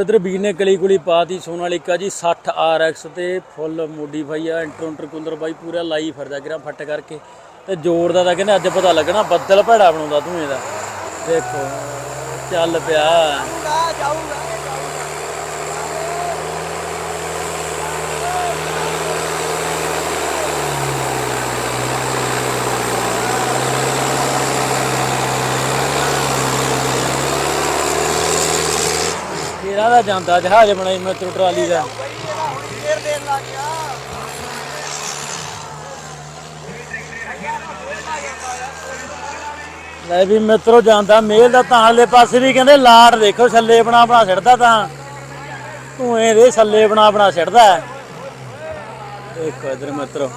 ਇਧਰ ਵੀਰ ਨੇ ਕਲੀ ਕੁਲੀ ਪਾਤੀ ਸੋਨਾਲੀਕਾ ਜੀ 60 RX ਤੇ ਫੁੱਲ ਮੋਡੀਫਾਈ ਆ ਇੰਟਰੋਂਟਰ ਕੁੰਦਰ ਬਾਈ ਪੂਰਾ ਲਾਈ ਫਿਰਦਾ ਕਿਰਾ ਫੱਟ ਕਰਕੇ। ਤੇ ਜ਼ੋਰ ਦਾ ਤਾਂ ਕਹਿੰਦੇ ਅੱਜ ਪਤਾ ਲੱਗਣਾ, ਬੱਦਲ ਭੈੜਾ ਬਣਾਉਂਦਾ ਧੂਏ ਦਾ ਦੇਖੋ, ਚੱਲ ਪਿਆ। ਤੇਰਾ ਦਾ ਜਾਂਦਾ, ਜਹਾਜ਼ ਬਣਾਈ ਮੈਟਰੋ ਟਰਾਲੀ ਦਾ। ਲੈ ਵੀ ਮਿੱਤਰੋ ਜਾਂਦਾ, ਮੇਲ ਦਾ ਤਾਂਲੇ ਪਾਸੇ ਵੀ ਕਹਿੰਦੇ ਲਾੜ ਦੇਖੋ, ਛੱਲੇ ਬਣਾ ਬਣਾ ਛੱਡਦਾ ਤਾਂ। ਧੂਏ ਦੇ ਛੱਲੇ ਬਣਾ ਬਣਾ ਛੱਡਦਾ ਹੈ। ਦੇਖੋ ਇਧਰ ਮਿੱਤਰੋ।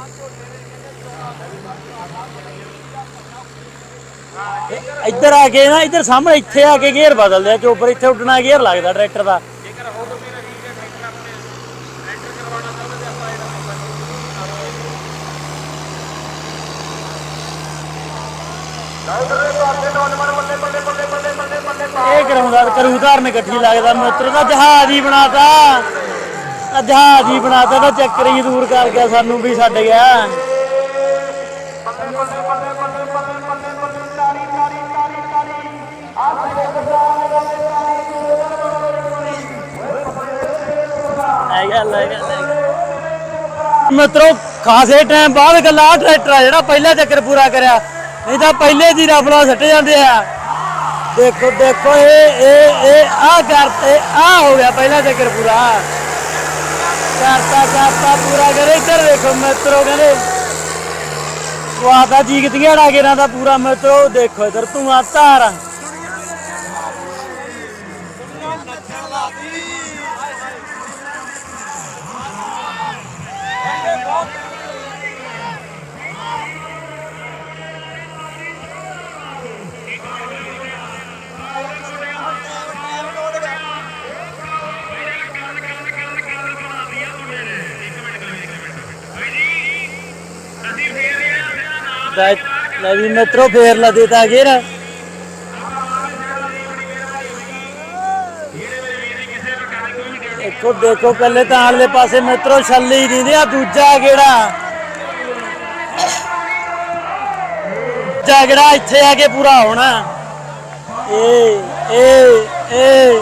ਇੱਧਰ ਆ ਕੇ ਨਾ ਇੱਧਰ ਸਾਹਮਣੇ ਇੱਥੇ ਆ ਕੇ ਗੇਅਰ ਬਦਲਦੇ ਆ ਚੋਪਰ ਇੱਥੇ ਉੱਡਣਾ ਗੇਅਰ ਲੱਗਦਾ ਟਰੈਕਟਰ ਦਾ। ਇਹ ਕਰਾਉਂਦਾ ਕਰੂ ਧਾਰਨ ਇਕੱਠੀ ਲੱਗਦਾ ਮਿੱਤਰ ਦਾ ਜਹਾਜ਼ ਹੀ ਬਣਾਤਾ। ਆ ਜਹਾਜ਼ ਹੀ ਬਣਾਤਾ ਤਾਂ ਚੱਕਰ ਹੀ ਦੂਰ ਕਰ ਗਿਆ ਸਾਨੂੰ ਵੀ ਛੱਡ ਗਿਆ। ਲੈ ਗਿਆ ਲੈ ਗਿਆ ਲੈ ਗਿਆ ਮਿੱਤਰੋ, ਖਾਸੇ ਟਾਈਮ ਬਾਅਦ ਗੱਲਾਂ ਟਰੈਕਟਰ ਆ ਜਿਹੜਾ ਪਹਿਲਾ ਚੱਕਰ ਪੂਰਾ ਕਰਿਆ। ਨਹੀਂ ਤਾਂ ਪਹਿਲੇ ਦੀ ਰਫਲਾ ਸੱਟ ਜਾਂਦੇ ਆ। ਦੇਖੋ ਦੇਖੋ, ਇਹ ਇਹ ਇਹ ਆ ਕਰਤੇ ਆ ਹੋ ਗਿਆ ਪਹਿਲਾ ਚੱਕਰ ਪੂਰਾ। ਕਰਤਾ ਕਰਤਾ, ਪੂਰਾ ਕਰੇ। ਇੱਧਰ ਦੇਖੋ ਮਿੱਤਰੋ, ਕਹਿੰਦੇ, ਸਵਾਦਾ ਜੀਗਦੀਆਂ ਡਾਗੇਰਾਂ ਦਾ ਪੂਰਾ। ਮਿੱਤਰੋ, ਦੇਖੋ ਇੱਧਰ ਤੂੰ ਆ ਧਾਰ। ਲੈ ਲੈ ਵੀ ਮਿੱਤਰੋ ਫੇਰ ਲਾ ਦੇਖੋ ਦੇਖੋ, ਪਹਿਲੇ ਤਾਂ ਆਲੇ ਪਾਸੇ ਮਿੱਤਰੋ ਛੱਲੀ ਦਿੰਦੇ ਆ, ਦੂਜਾ ਗੇੜਾ। ਦੂਜਾ ਇੱਥੇ ਆ ਕੇ ਪੂਰਾ ਹੋਣਾ। ਏ ਏ ਏ।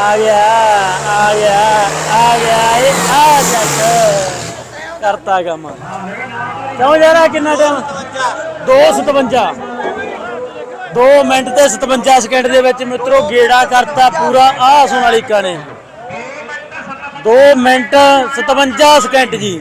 ਆ ਗਿਆ ਆ ਗਿਆ ਆ ਗਿਆ ਇਹ ਕਰਤਾ ਕੰਮ ਕਿਉਂ ਯਾਰਾ ਕਿੰਨਾ ਟਾਈਮ 257 2 ਮਿੰਟ ਤੇ 57 ਸਕਿੰਟ ਦੇ ਵਿੱਚ ਮਿੱਤਰੋ ਗੇੜਾ ਕਰਤਾ ਪੂਰਾ। ਆ ਸੋਨਾਲੀਕਾ ਨੇ 2 ਮਿੰਟ 57 ਸਕਿੰਟ ਜੀ।